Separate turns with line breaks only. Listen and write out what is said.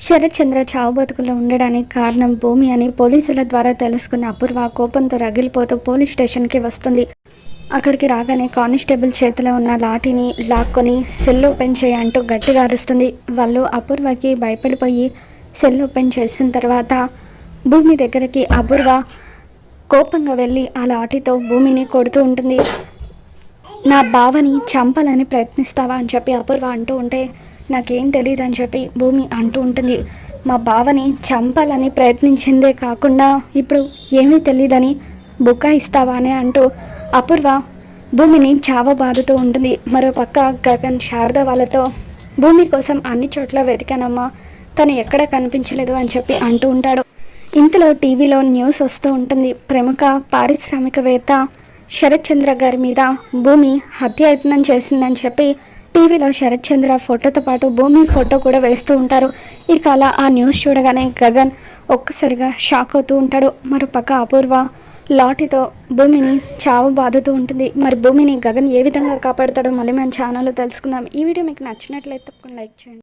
శరత్చంద్ర చావు బతుకులో ఉండడానికి కారణం భూమి అని పోలీసుల ద్వారా తెలుసుకున్న అపూర్వ కోపంతో రగిలిపోతూ పోలీస్ స్టేషన్కి వస్తుంది. అక్కడికి రాగానే కానిస్టేబుల్ చేతిలో ఉన్న లాఠీని లాక్కొని సెల్ ఓపెన్ చేయ అంటూ గట్టిగా అరుస్తుంది. వాళ్ళు అపూర్వకి భయపడిపోయి సెల్ ఓపెన్ చేసిన తర్వాత భూమి దగ్గరికి అపూర్వ కోపంగా వెళ్ళి ఆ లాఠీతో భూమిని కొడుతూ ఉంటుంది. నా బావని చంపాలని ప్రయత్నిస్తావా? అని చెప్పి అపూర్వ అంటూ ఉంటే నాకేం తెలియదు అని చెప్పి భూమి అంటూ ఉంటుంది. మా బావని చంపాలని ప్రయత్నించిందే కాకుండా ఇప్పుడు ఏమీ తెలియదని బుక్క ఇస్తావా అని అంటూ అపూర్వ భూమిని చావబాదుతూ ఉంటుంది. మరోపక్క గగన్ శారద వాళ్ళతో భూమి కోసం అన్ని చోట్ల వెతికానమ్మా. తను ఎక్కడ కనిపించలేదు అని చెప్పి అంటూ ఉంటాడు. ఇంతలో టీవీలో న్యూస్ వస్తూ ఉంటుంది. ప్రముఖ పారిశ్రామికవేత్త శరత్ చంద్ర గారి మీద భూమి హత్యాయత్నం చేసిందని చెప్పి టీవీలో శరత్ చంద్ర ఫోటోతో పాటు భూమి ఫోటో కూడా వేస్తూ ఉంటారు. ఇక అలా ఆ న్యూస్ చూడగానే గగన్ ఒక్కసారిగా షాక్ అవుతూ ఉంటాడు. మరోపక్క అపూర్వ లాఠీతో భూమిని చావు బాదుతూ ఉంటుంది. మరి భూమిని గగన్ ఏ విధంగా కాపాడుతాడో మళ్ళీ మన ఛానల్లో తెలుసుకుందాం. ఈ వీడియో మీకు నచ్చినట్లయితే తప్పకుండా లైక్ చేయండి.